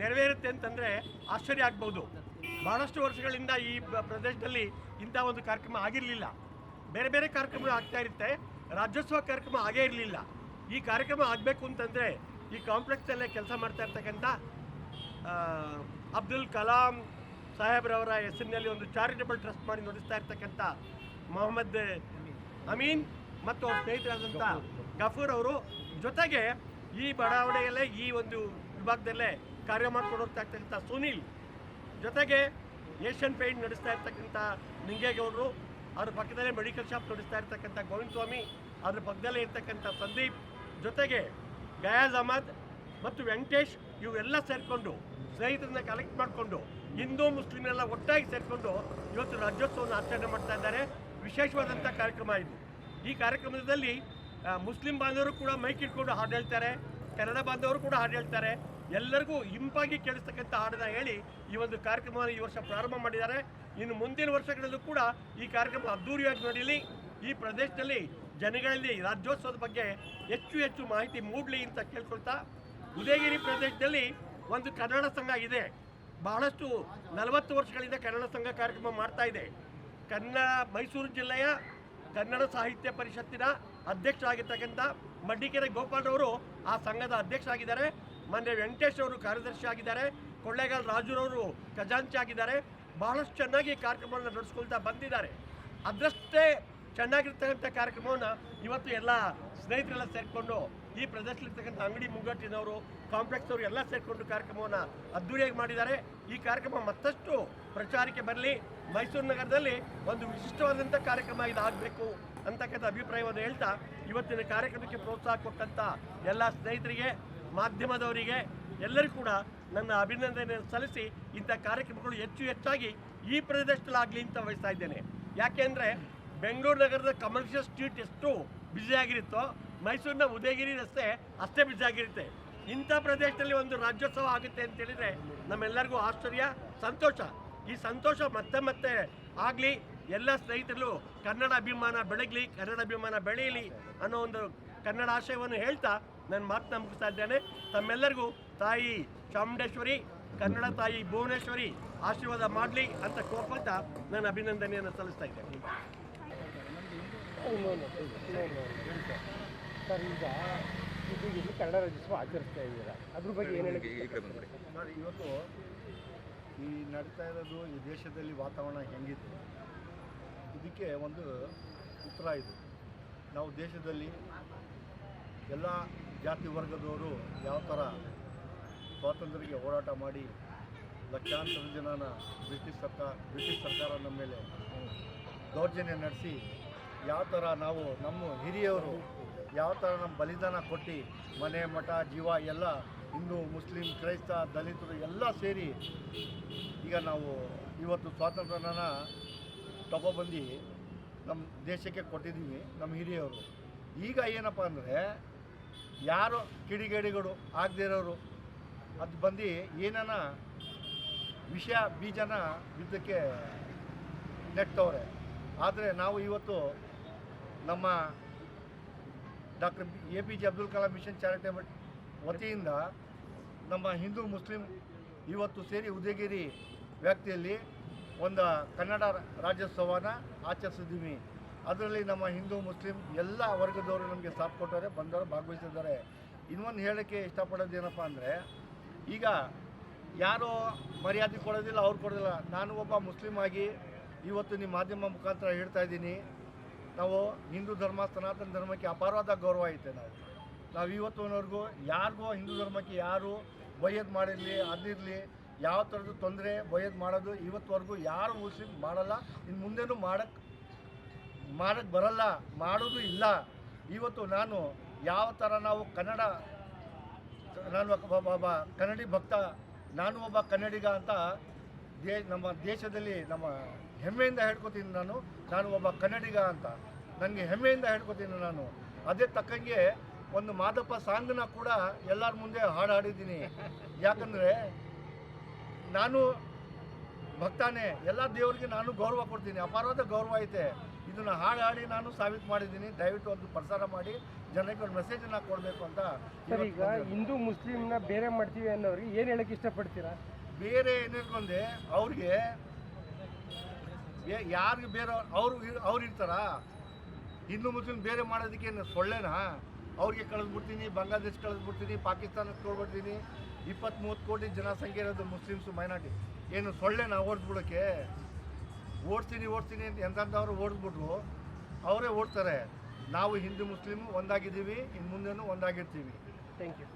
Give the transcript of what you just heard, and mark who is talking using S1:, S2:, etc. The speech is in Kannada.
S1: ನೆರವೇರುತ್ತೆ ಅಂತಂದರೆ ಆಶ್ಚರ್ಯ ಆಗ್ಬೋದು. ಬಹಳಷ್ಟು ವರ್ಷಗಳಿಂದ ಈ ಪ್ರದೇಶದಲ್ಲಿ ಇಂಥ ಒಂದು ಕಾರ್ಯಕ್ರಮ ಆಗಿರಲಿಲ್ಲ. ಬೇರೆ ಬೇರೆ ಕಾರ್ಯಕ್ರಮಗಳು ಆಗ್ತಾ ಇರುತ್ತೆ. ರಾಜ್ಯೋತ್ಸವ ಕಾರ್ಯಕ್ರಮ ಆಗೇ ಇರಲಿಲ್ಲ. ಈ ಕಾರ್ಯಕ್ರಮ ಆಗಬೇಕು ಅಂತಂದರೆ ಈ ಕಾಂಪ್ಲೆಕ್ಸಲ್ಲೇ ಕೆಲಸ ಮಾಡ್ತಾ ಇರ್ತಕ್ಕಂಥ ಅಬ್ದುಲ್ ಕಲಾಂ ಸಾಹೇಬ್ರವರ ಹೆಸರಿನಲ್ಲಿ ಒಂದು ಚಾರಿಟಬಲ್ ಟ್ರಸ್ಟ್ ಮಾಡಿ ನಡೆಸ್ತಾ ಇರ್ತಕ್ಕಂಥ ಮೊಹಮ್ಮದ್ ಅಮೀನ್ ಮತ್ತು ಅವ್ರ ಸ್ನೇಹಿತರಾದಂಥ ಗಫೂರ್ ಅವರು ಜೊತೆಗೆ ಈ ಬಡಾವಣೆಯಲ್ಲೇ, ಈ ಒಂದು ವಿಭಾಗದಲ್ಲೇ ಕಾರ್ಯ ಮಾಡಿಕೊಂಡು ಹೋಗ್ತಾ ಇರ್ತಕ್ಕಂಥ ಸುನಿಲ್, ಜೊತೆಗೆ ಏಷ್ಯನ್ ಪೇಂಟ್ ನಡೆಸ್ತಾ ಇರ್ತಕ್ಕಂಥ ನಿಂಗೇಗೌಡರು ಅದ್ರ ಪಕ್ಕದಲ್ಲೇ ಮೆಡಿಕಲ್ ಶಾಪ್ ನಡೆಸ್ತಾ ಇರ್ತಕ್ಕಂಥ ಗೋವಿಂದ ಸ್ವಾಮಿ ಅದ್ರ ಪಕ್ಕದಲ್ಲೇ ಇರ್ತಕ್ಕಂಥ ಸಂದೀಪ್, ಜೊತೆಗೆ ಗಯಾಜ್ ಅಹಮದ್ ಮತ್ತು ವೆಂಕಟೇಶ್, ಇವೆಲ್ಲ ಸೇರಿಕೊಂಡು, ಸ್ನೇಹಿತರನ್ನ ಕಲೆಕ್ಟ್ ಮಾಡಿಕೊಂಡು, ಹಿಂದೂ ಮುಸ್ಲಿಮ್ನೆಲ್ಲ ಒಟ್ಟಾಗಿ ಸೇರಿಕೊಂಡು ಇವತ್ತು ರಾಜ್ಯೋತ್ಸವವನ್ನು ಆಚರಣೆ ಮಾಡ್ತಾ ಇದ್ದಾರೆ. ವಿಶೇಷವಾದಂಥ ಕಾರ್ಯಕ್ರಮ ಇದು. ಈ ಕಾರ್ಯಕ್ರಮದಲ್ಲಿ ಮುಸ್ಲಿಂ ಬಾಂಧವರು ಕೂಡ ಮೈಕ್ ಇಟ್ಕೊಂಡು ಹಾಡು ಹೇಳ್ತಾರೆ, ಕನ್ನಡ ಬಾಂಧವರು ಕೂಡ ಹಾಡು ಹೇಳ್ತಾರೆ. ಎಲ್ಲರಿಗೂ ಇಂಪಾಗಿ ಕೇಳಿಸ್ತಕ್ಕಂಥ ಹಾಡನ್ನ ಹೇಳಿ ಈ ಒಂದು ಕಾರ್ಯಕ್ರಮವನ್ನು ಈ ವರ್ಷ ಪ್ರಾರಂಭ ಮಾಡಿದ್ದಾರೆ. ಇನ್ನು ಮುಂದಿನ ವರ್ಷಗಳಲ್ಲೂ ಕೂಡ ಈ ಕಾರ್ಯಕ್ರಮ ಅದ್ದೂರಿಯಾಗಿ ನಡೀಲಿ ಈ ಪ್ರದೇಶದಲ್ಲಿ ಜನಗಳಲ್ಲಿ ರಾಜ್ಯೋತ್ಸವದ ಬಗ್ಗೆ ಹೆಚ್ಚು ಹೆಚ್ಚು ಮಾಹಿತಿ ಮೂಡಲಿ ಅಂತ ಕೇಳ್ಕೊಳ್ತಾ, ಉದಯಗಿರಿ ಪ್ರದೇಶದಲ್ಲಿ ಒಂದು ಕನ್ನಡ ಸಂಘ ಇದೆ. ಬಹಳಷ್ಟು ನಲವತ್ತು ವರ್ಷಗಳಿಂದ ಕನ್ನಡ ಸಂಘ ಕಾರ್ಯಕ್ರಮ ಮಾಡ್ತಾ ಇದೆ. ಕನ್ನಡ ಮೈಸೂರು ಜಿಲ್ಲೆಯ ಕನ್ನಡ ಸಾಹಿತ್ಯ ಪರಿಷತ್ತಿನ ಅಧ್ಯಕ್ಷರಾಗಿರ್ತಕ್ಕಂಥ ಮಡ್ಡಿಕೆರೆ ಗೋಪಾಲ್ರವರು ಆ ಸಂಘದ ಅಧ್ಯಕ್ಷರಾಗಿದ್ದಾರೆ. ಮೊನ್ನೆ ವೆಂಕಟೇಶ್ ಅವರು ಕಾರ್ಯದರ್ಶಿ ಆಗಿದ್ದಾರೆ. ಕೊಳ್ಳೇಗಾಲ ರಾಜುರವರು ಖಜಾಂಚಿ ಆಗಿದ್ದಾರೆ. ಬಹಳಷ್ಟು ಚೆನ್ನಾಗಿ ಕಾರ್ಯಕ್ರಮವನ್ನು ನಡೆಸ್ಕೊಳ್ತಾ ಬಂದಿದ್ದಾರೆ. ಅದರಷ್ಟೇ ಚೆನ್ನಾಗಿರ್ತಕ್ಕಂಥ ಕಾರ್ಯಕ್ರಮವನ್ನು ಇವತ್ತು ಎಲ್ಲ ಸ್ನೇಹಿತರೆಲ್ಲ ಸೇರಿಕೊಂಡು ಈ ಪ್ರದೇಶದಲ್ಲಿರ್ತಕ್ಕಂಥ ಅಂಗಡಿ ಮುಂಗಟ್ಟಿನವರು ಕಾಂಪ್ಲೆಕ್ಸ್ ಅವರು ಎಲ್ಲ ಸೇರಿಕೊಂಡು ಕಾರ್ಯಕ್ರಮವನ್ನು ಅದ್ದೂರಿಯಾಗಿ ಮಾಡಿದ್ದಾರೆ. ಈ ಕಾರ್ಯಕ್ರಮ ಮತ್ತಷ್ಟು ಪ್ರಚಾರಕ್ಕೆ ಬರಲಿ. ಮೈಸೂರು ನಗರದಲ್ಲಿ ಒಂದು ವಿಶಿಷ್ಟವಾದಂಥ ಕಾರ್ಯಕ್ರಮ ಇದಾಗಬೇಕು ಅಂತಕ್ಕಂಥ ಅಭಿಪ್ರಾಯವನ್ನು ಹೇಳ್ತಾ ಇವತ್ತಿನ ಕಾರ್ಯಕ್ರಮಕ್ಕೆ ಪ್ರೋತ್ಸಾಹ ಕೊಟ್ಟಂಥ ಎಲ್ಲ ಸ್ನೇಹಿತರಿಗೆ, ಮಾಧ್ಯಮದವರಿಗೆ, ಎಲ್ಲರಿಗೂ ಕೂಡ ನನ್ನ ಅಭಿನಂದನೆ ಸಲ್ಲಿಸಿ ಇಂಥ ಕಾರ್ಯಕ್ರಮಗಳು ಹೆಚ್ಚು ಹೆಚ್ಚಾಗಿ ಈ ಪ್ರದೇಶದಲ್ಲಾಗಲಿ ಅಂತ ವಹಿಸ್ತಾ ಇದ್ದೇನೆ. ಯಾಕೆಂದರೆ ಬೆಂಗಳೂರು ನಗರದ ಕಮರ್ಷಿಯಲ್ ಸ್ಟ್ರೀಟ್ ಎಷ್ಟು ಬ್ಯುಸಿಯಾಗಿರುತ್ತೋ ಮೈಸೂರಿನ ಉದಯಗಿರಿ ರಸ್ತೆ ಅಷ್ಟೇ ಬ್ಯುಸಿಯಾಗಿರುತ್ತೆ ಇಂಥ ಪ್ರದೇಶದಲ್ಲಿ ಒಂದು ರಾಜ್ಯೋತ್ಸವ ಆಗುತ್ತೆ ಅಂತ ಹೇಳಿದ್ರೆ ನಮ್ಮೆಲ್ಲರಿಗೂ ಆಶ್ಚರ್ಯ ಸಂತೋಷ ಈ ಸಂತೋಷ ಮತ್ತೆ ಮತ್ತೆ ಆಗಲಿ ಎಲ್ಲ ಸ್ನೇಹಿತರು ಕನ್ನಡ ಅಭಿಮಾನ ಬೆಳಗಲಿ ಕನ್ನಡ ಅಭಿಮಾನ ಬೆಳೆಯಲಿ ಅನ್ನೋ ಒಂದು ಕನ್ನಡ ಆಶಯವನ್ನು ಹೇಳ್ತಾ ನನ್ನ ಮಾತನ್ನ ಮುಗಿಸ್ತಾ ಇದ್ದೇನೆ ತಮ್ಮೆಲ್ಲರಿಗೂ ತಾಯಿ ಚಾಮುಂಡೇಶ್ವರಿ ಕನ್ನಡ ತಾಯಿ ಭುವನೇಶ್ವರಿ ಆಶೀರ್ವಾದ ಮಾಡಲಿ ಅಂತ ಕೋರ್ಕೊಳ್ತಾ ನಾನು ಅಭಿನಂದನೆಯನ್ನು ಸಲ್ಲಿಸ್ತಾ ಇದ್ದೇನೆ
S2: ಸರ್, ಈಗ ಇದು ಇಲ್ಲಿ ಕನ್ನಡ ರಾಜ್ಯೋತ್ಸವ ಆಚರಿಸ್ತಾ ಇದ್ದೀರಾ? ಅದ್ರ ಬಗ್ಗೆ ಏನು ಹೇಳಿ
S3: ಇವತ್ತು ಈ ನಡೀತಾ ಇರೋದು ಈ ದೇಶದಲ್ಲಿ ವಾತಾವರಣ ಹೆಂಗಿತ್ತು? ಇದಕ್ಕೆ ಒಂದು ಉತ್ತರ ಇದು. ನಾವು ದೇಶದಲ್ಲಿ ಎಲ್ಲ ಜಾತಿ ವರ್ಗದವರು ಯಾವ ಥರ ಸ್ವಾತಂತ್ರ್ಯಕ್ಕೆ ಹೋರಾಟ ಮಾಡಿ ಲಕ್ಷಾಂತರ ಜನನ ಬ್ರಿಟಿಷ್ ಸರ್ಕಾರ ಬ್ರಿಟಿಷ್ ಸರ್ಕಾರ ನಮ್ಮ ಮೇಲೆ ದೌರ್ಜನ್ಯ ನಡೆಸಿ ಯಾವ ಥರ ನಾವು ನಮ್ಮ ಹಿರಿಯವರು ಯಾವ ಥರ ನಮ್ಮ ಬಲಿದಾನ ಕೊಟ್ಟು ಮನೆ, ಮಠ, ಜೀವ ಎಲ್ಲ ಹಿಂದೂ, ಮುಸ್ಲಿಂ, ಕ್ರೈಸ್ತ, ದಲಿತರು ಎಲ್ಲ ಸೇರಿ ಈಗ ನಾವು ಇವತ್ತು ಸ್ವಾತಂತ್ರ್ಯನ ತಗೊಬಂದು ನಮ್ಮ ದೇಶಕ್ಕೆ ಕೊಟ್ಟಿದ್ದೀವಿ ನಮ್ಮ ಹಿರಿಯವರು ಈಗ ಏನಪ್ಪ ಅಂದರೆ ಯಾರು ಕಿಡಿಗೇಡಿಗಳು ಆಗದೇ ಇರೋರು, ಅದು ಬಂದು ಏನನ ವಿಷಯ ಬೀಜನ ಬಿದ್ದಕ್ಕೆ ನೆಟ್ಟವ್ರೆ. ಆದರೆ ನಾವು ಇವತ್ತು ನಮ್ಮ doctor A P J Abdul Kalam mission charitable ವತಿಯಿಂದ ನಮ್ಮ ಹಿಂದೂ ಮುಸ್ಲಿಂ ಇವತ್ತು ಸೇರಿ ಉದಯಗಿರಿ ವ್ಯಾಪ್ತಿಯಲ್ಲಿ ಒಂದು ಕನ್ನಡ ರಾಜ್ಯೋತ್ಸವನ ಆಚರಿಸಿದ್ದೀವಿ. ಅದರಲ್ಲಿ ನಮ್ಮ ಹಿಂದೂ ಮುಸ್ಲಿಂ ಎಲ್ಲ ವರ್ಗದವರು ನಮಗೆ ಸಾಥ್ ಕೊಟ್ಟವರೆ, ಬಂದವರು, ಭಾಗವಹಿಸಿದ್ದಾರೆ. ಇನ್ನೊಂದು ಹೇಳೋಕ್ಕೆ ಇಷ್ಟಪಡೋದು ಏನಪ್ಪ ಅಂದರೆ, ಈಗ ಯಾರೋ ಮರ್ಯಾದೆ ಕೊಡೋದಿಲ್ಲ, ಅವ್ರು ಕೊಡೋದಿಲ್ಲ. ನಾನು ಒಬ್ಬ ಮುಸ್ಲಿಮ್ ಆಗಿ ಇವತ್ತು ನಿಮ್ಮ ಮಾಧ್ಯಮ ಮುಖಾಂತರ ಹೇಳ್ತಾ ಇದ್ದೀನಿ. ನಾವು ಹಿಂದೂ ಧರ್ಮ, ಸನಾತನ ಧರ್ಮಕ್ಕೆ ಅಪಾರವಾದ ಗೌರವ ಐತೆ ನಾವು. ನಾವು ಇವತ್ತಿನವರೆಗೂ ಯಾರಿಗೂ ಹಿಂದೂ ಧರ್ಮಕ್ಕೆ ಯಾರು ಬೈಯದ್ ಮಾಡಿರಲಿ, ಅದಿರಲಿ, ಯಾವ ಥರದ್ದು ತೊಂದರೆ ಬೈಯದ್ ಮಾಡೋದು ಇವತ್ತುವರೆಗೂ ಯಾರು ಮುಸ್ಲಿಂ ಮಾಡಲ್ಲ ಇನ್ನು ಮುಂದೆನೂ ಮಾಡಕ್ಕೆ ಮಾಡಕ್ಕೆ ಬರಲ್ಲ, ಮಾಡೋದು ಇಲ್ಲ. ಇವತ್ತು ನಾನು ಯಾವ ಥರ ನಾವು ಕನ್ನಡ, ನಾನು ಒಬ್ಬ ಕನ್ನಡಿ ಭಕ್ತ, ನಾನು ಒಬ್ಬ ಕನ್ನಡಿಗ ಅಂತ ದೇ ನಮ್ಮ ದೇಶದಲ್ಲಿ ನಮ್ಮ ಹೆಮ್ಮೆಯಿಂದ ಹೇಳ್ಕೊತೀನಿ ನಾನು. ನಾನು ಒಬ್ಬ ಕನ್ನಡಿಗ ಅಂತ. ನನಗೆ ಹೆಮ್ಮೆಯಿಂದ ಹೇಳ್ಕೊತೀನಿ ನಾನು. ಅದೇ ತಕ್ಕಂಗೆ ಒಂದು ಮಾದಪ್ಪ ಸಾಂಗ್ನ ಕೂಡ ಎಲ್ಲರ ಮುಂದೆ ಹಾಡು ಹಾಡಿದ್ದೀನಿ ಯಾಕಂದರೆ ನಾನು ಭಕ್ತಾನೆ. ಎಲ್ಲ ದೇವರಿಗೆ ನಾನು ಗೌರವ ಕೊಡ್ತೀನಿ. ಅಪಾರವಾದ ಗೌರವ ಐತೆ. ಇದನ್ನು ಹಾಡು ಹಾಡಿ ನಾನು ಸಾಬೀತು ಮಾಡಿದ್ದೀನಿ. ದಯವಿಟ್ಟು ಒಂದು ಪ್ರಸಾರ ಮಾಡಿ. ಜನಕ್ಕೆ ಒಂದು ಮೆಸೇಜನ್ನು ಕೊಡಬೇಕು ಅಂತ
S2: ಸರ್ ಈಗ ಹಿಂದೂ ಮುಸ್ಲಿಮ್ನ ಬೇರೆ ಮಾಡ್ತೀವಿ ಅನ್ನೋರಿಗೆ ಏನು ಹೇಳಕ್ಕೆ ಇಷ್ಟಪಡ್ತೀರಾ?
S3: ಬೇರೆ ಏನಿರ್ಕೊಂಡೆ ಅವ್ರಿಗೆ ಯಾರಿಗೆ ಬೇರೆ ಅವರು ಅವ್ರು ಇರ್ತಾರ? ಹಿಂದೂ ಮುಸ್ಲಿಂ ಬೇರೆ ಮಾಡೋದಕ್ಕೆ ಏನು ಸೊಳ್ಳೆನಾ? ಅವ್ರಿಗೆ ಕಳಿಸ್ಬಿಡ್ತೀನಿ ಬಾಂಗ್ಲಾದೇಶ ಕಳಿಸ್ಬಿಡ್ತೀನಿ ಪಾಕಿಸ್ತಾನಕ್ಕೆ ಕೊಡ್ಬಿಡ್ತೀನಿ ಇಪ್ಪತ್ತ್ ಮೂವತ್ತು ಕೋಟಿ ಜನಸಂಖ್ಯೆ ಇರೋದು ಮುಸ್ಲಿಮ್ಸು, ಮೈನಾರಿಟಿ. ಏನು ಸೊಳ್ಳೆನಾ ಓಡಿಸ್ಬಿಡೋಕ್ಕೆ ಓಡ್ತೀನಿ ಓಡ್ತೀನಿ ಅಂತ ಎಂಥವ್ರು ಓಡಿಸ್ಬಿಟ್ರು, ಅವರೇ ಓಡ್ತಾರೆ. ನಾವು ಹಿಂದೂ ಮುಸ್ಲಿಮು ಒಂದಾಗಿದ್ದೀವಿ ಇನ್ನು ಮುಂದೆನೂ ಒಂದಾಗಿರ್ತೀವಿ.
S2: Thank you